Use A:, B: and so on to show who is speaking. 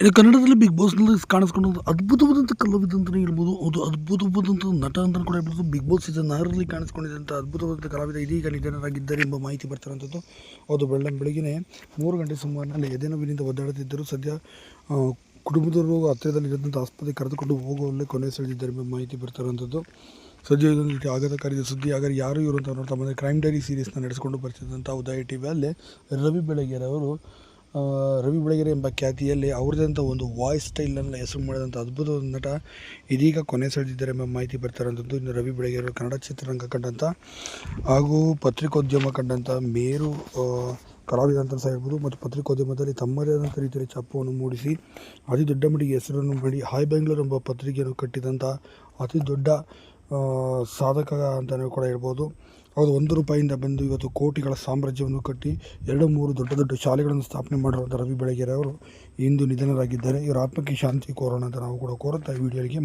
A: ಇನ್ನು ಕನ್ನಡದಲ್ಲಿ ಬಿಗ್ ಬಾಸ್ನಲ್ಲಿ ಕಾಣಿಸ್ಕೊಂಡು ಅದ್ಭುತವಾದಂಥ ಕಲಾವಿದ ಅಂತಲೇ ಹೇಳ್ಬೋದು. ಅದು ಅದ್ಭುತವಾದಂಥ ನಟ ಅಂತಲೂ ಕೂಡ ಹೇಳ್ಬೋದು. ಬಿಗ್ ಬಾಸ್ ಸೀಸನ್ ಆರರಲ್ಲಿ ಕಾಣಿಸ್ಕೊಂಡಿದ್ದಂಥ ಅದ್ಭುತವಾದಂಥ ಕಲಾವಿದ ಇದೀಗ ನಿಧನರಾಗಿದ್ದಾರೆ ಎಂಬ ಮಾಹಿತಿ ಬರ್ತಿರೋಂಥದ್ದು ಅದು ಬೆಳ್ಳ ಬೆಳಗ್ಗೆ ಮೂರು ಗಂಟೆ ಸುಮಾರಿನಲ್ಲಿ ಎದೆನೋವಿನಿಂದ ಒದ್ದಾಡುತ್ತಿದ್ದರು. ಸದ್ಯ ಕುಟುಂಬದವರು ಹತ್ತಿರದಲ್ಲಿರುವಂಥ ಆಸ್ಪತ್ರೆಗೆ ಕರೆದುಕೊಂಡು ಹೋಗುವಲ್ಲೇ ಕೊನೆ ಸೆಳೆದಿದ್ದಾರೆ ಎಂಬ ಮಾಹಿತಿ ಬರ್ತಿರೋಂಥದ್ದು ಸದ್ಯ ಇದೊಂದು ರೀತಿ ಆಘಾತಕಾರಿ ಸುದ್ದಿ ಹಾಗಾದ್ರೆ ಯಾರು ಇವರು ಅಂತ ನೋಡ್ತಾ ಬಂದರೆ ಕ್ರೈಮ್ ಡೈರಿ ಸೀರೀಸ್ನ ನಡೆಸಿಕೊಂಡು ಬರ್ತಿದ್ದಂಥ ಉದಯ ಟಿ ವಿಯಲ್ಲಿ ರವಿ ಬೆಳಗೆರೆ ಅವರು ರವಿ ಬೆಳಗೆರೆ ಎಂಬ ಖ್ಯಾತಿಯಲ್ಲಿ ಅವ್ರದಂಥ ಒಂದು ವಾಯ್ಸ್ ಸ್ಟೈಲನ್ನು ಹೆಸರು ಮಾಡಿದಂಥ ಅದ್ಭುತ ನಟ ಇದೀಗ ಕೊನೆ ಸೆಳೆದಿದ್ದಾರೆ ಎಂಬ ಮಾಹಿತಿ ಬರ್ತಾರಂಥದ್ದು ಇನ್ನು ರವಿ ಬೆಳಗೆರೆ ಕನ್ನಡ ಚಿತ್ರರಂಗ ಕಂಡಂಥ ಹಾಗೂ ಪತ್ರಿಕೋದ್ಯಮ ಕಂಡಂಥ ಮೇರು ಕಲಾವಿದ ಅಂತ ಹೇಳ್ಬೋದು. ಮತ್ತು ಪತ್ರಿಕೋದ್ಯಮದಲ್ಲಿ ತಮ್ಮದೇ ಆದಂಥ ರೀತಿಯಲ್ಲಿ ಚಪ್ಪವನ್ನು ಮೂಡಿಸಿ ಅತಿ ದೊಡ್ಡ ಮಟ್ಟಿಗೆ ಹೆಸರನ್ನು ಮಾಡಿ ಹಾಯ್ ಬೆಂಗಳೂರು ಎಂಬ ಪತ್ರಿಕೆಯನ್ನು ಕಟ್ಟಿದಂಥ ಅತಿ ದೊಡ್ಡ ಸಾಧಕ ಅಂತಲೂ ಕೂಡ ಹೇಳ್ಬೋದು. ಅವರು ಒಂದು ರೂಪಾಯಿಂದ ಬಂದು ಇವತ್ತು ಕೋಟಿಗಳ ಸಾಮ್ರಾಜ್ಯವನ್ನು ಕಟ್ಟಿ ಎರಡು ಮೂರು ದೊಡ್ಡ ದೊಡ್ಡ ಶಾಲೆಗಳನ್ನು ಸ್ಥಾಪನೆ ಮಾಡಿರುವಂಥ ರವಿ ಬೆಳಗೆರೆ ಅವರು ಇಂದು ನಿಧನರಾಗಿದ್ದಾರೆ. ಇವರ ಆತ್ಮಕ್ಕೆ ಶಾಂತಿ ಕೋರೋಣ ಅಂತ ನಾವು ಕೂಡ ಕೋರುತ್ತಾ ಈ ವಿಡಿಯೋಗೆ